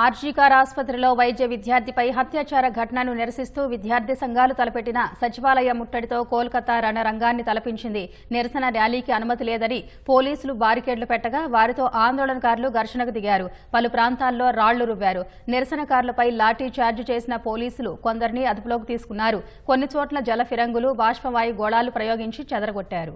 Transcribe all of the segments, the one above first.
ఆర్జీకార్ ఆసుపత్రిలో వైద్య విద్యార్థిపై హత్యాచార ఘటనను నిరసిస్తూ విద్యార్థి సంఘాలు తలపెట్టిన సచివాలయ ముట్టడితో కోల్కతా రణరంగాన్ని తలపించింది. నిరసన ర్యాలీకి అనుమతి లేదని పోలీసులు బారికేడ్లు పెట్టగా వారితో ఆందోళనకారులు ఘర్షణకు దిగారు. పలు ప్రాంతాల్లో రాళ్ళు రువ్వారు. నిరసనకారులపై లాఠీ చార్జ్ చేసిన పోలీసులు కొందరిని అదుపులోకి తీసుకున్నారు. కొన్ని చోట్ల జల ఫిరంగులు బాష్పవాయు గోళాలు ప్రయోగించి చెదరగొట్టారు.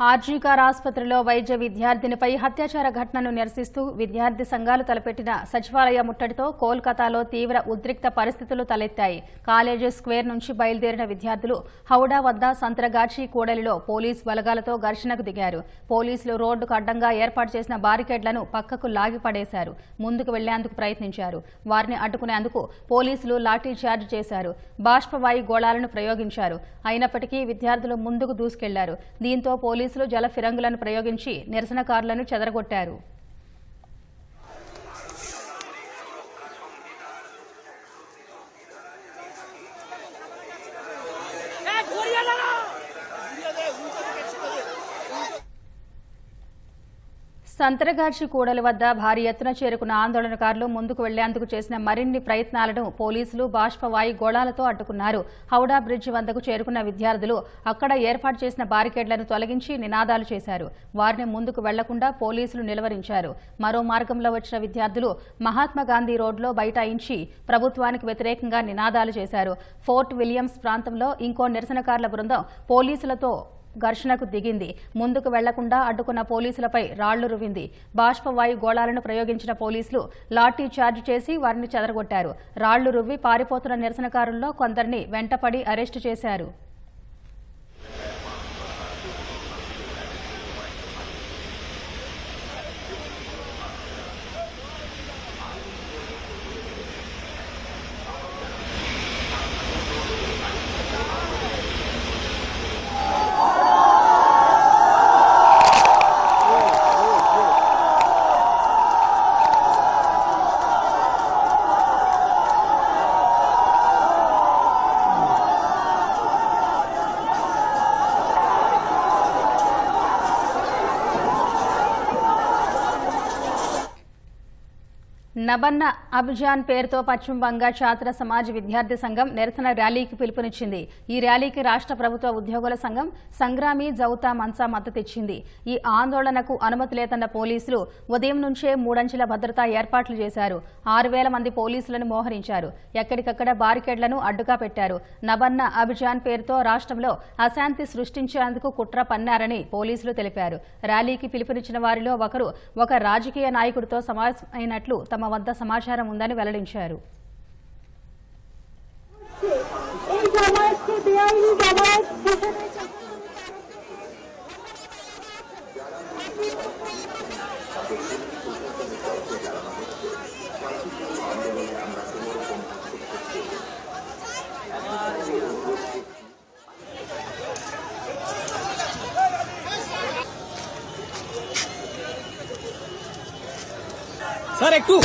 ఆర్జీకార్ ఆసుపత్రిలో వైద్య విద్యార్థినిపై హత్యాచార ఘటనను నిరసిస్తూ విద్యార్థి సంఘాలు తలపెట్టిన సచివాలయ ముట్టడితో కోల్కతాలో తీవ్ర ఉద్రిక్త పరిస్థితులు తలెత్తాయి. కాలేజీ స్క్వేర్ నుంచి బయలుదేరిన విద్యార్థులు హౌడా వద్ద సంత్రగాచి కూడలిలో పోలీస్ బలగాలతో ఘర్షణకు దిగారు. పోలీసులు రోడ్డుకు అడ్డంగా ఏర్పాటు చేసిన బారికేడ్లను పక్కకు లాగిపడేశారు ముందుకు వెళ్ళేందుకు ప్రయత్నించారు. వారిని అడ్డుకునేందుకు పోలీసులు లాఠీఛార్జ్ చేశారు. బాష్పవాయు గోళాలను ప్రయోగించారు. అయినప్పటికీ విద్యార్థులు ముందుకు దూసుకెళ్ళారు. దీంతో పోలీసు పోలీసులు జల ఫిరంగులను ప్రయోగించి నిరసనకారులను చెదరగొట్టారు. సంతరగార్చి కూడలి వద్ద భారీ ఎత్తున చేరుకున్న ఆందోళనకారులు ముందుకు వెళ్ళేందుకు చేసిన మరిన్ని ప్రయత్నాలను పోలీసులు బాష్పవాయు గోళాలతో అడ్డుకున్నారు. హౌడా బ్రిడ్జి వద్దకు చేరుకున్న విద్యార్థులు అక్కడ ఏర్పాటు చేసిన బారికేడ్లను తొలగించి నినాదాలు చేశారు. వారిని ముందుకు వెళ్ళకుండా పోలీసులు నిలువరించారు. మరో మార్గంలో వచ్చిన విద్యార్థులు మహాత్మాగాంధీ రోడ్లో బైఠాయించి ప్రభుత్వానికి వ్యతిరేకంగా నినాదాలు చేశారు. ఫోర్ట్ విలియమ్స్ ప్రాంతంలో ఇంకో నిరసనకారుల బృందం పోలీసులతో ఘర్షణకు దిగింది. ముందుకు వెళ్ళకుండా అడ్డుకున్న పోలీసులపై రాళ్ళు రువింది. బాష్పవాయు గోళాలను ప్రయోగించిన పోలీసులు లాఠీ చార్జ్ చేసి వారిని చెదరగొట్టారు. రాళ్ళు రువ్వి పారిపోతున్న నిరసనకారుల్లో కొందరిని వెంటపడి అరెస్టు చేశారు. నబన్న అభిజాన్ పేరుతో పశ్చిమ బంగా ఛాత్ర సమాజ్ విద్యార్థి సంఘం నిరసన ర్యాలీకి పిలుపునిచ్చింది. ఈ ర్యాలీకి రాష్ట్ర ప్రభుత్వ ఉద్యోగుల సంఘం సంగ్రామి జౌతా మన్సా మద్దతిచ్చింది ఈ ఆందోళనకు అనుమతి లేదన్న పోలీసులు ఉదయం నుంచే మూడంచెల భద్రతా ఏర్పాట్లు చేశారు. ఆరు వేల మంది పోలీసులను మోహరించారు. ఎక్కడికక్కడ బారికేడ్లను అడ్డుగా పెట్టారు. నబన్న అభిజాన్ పేరుతో రాష్ట్రంలో అశాంతి సృష్టించేందుకు కుట్ర పన్నారని పోలీసులు తెలిపారు. ర్యాలీకి పిలుపునిచ్చిన వారిలో ఒకరు ఒక రాజకీయ నాయకుడితో సమావేశమైనట్లు తమ వద్ద సమాచారం ఉందని వెల్లడించారు. सर एक टू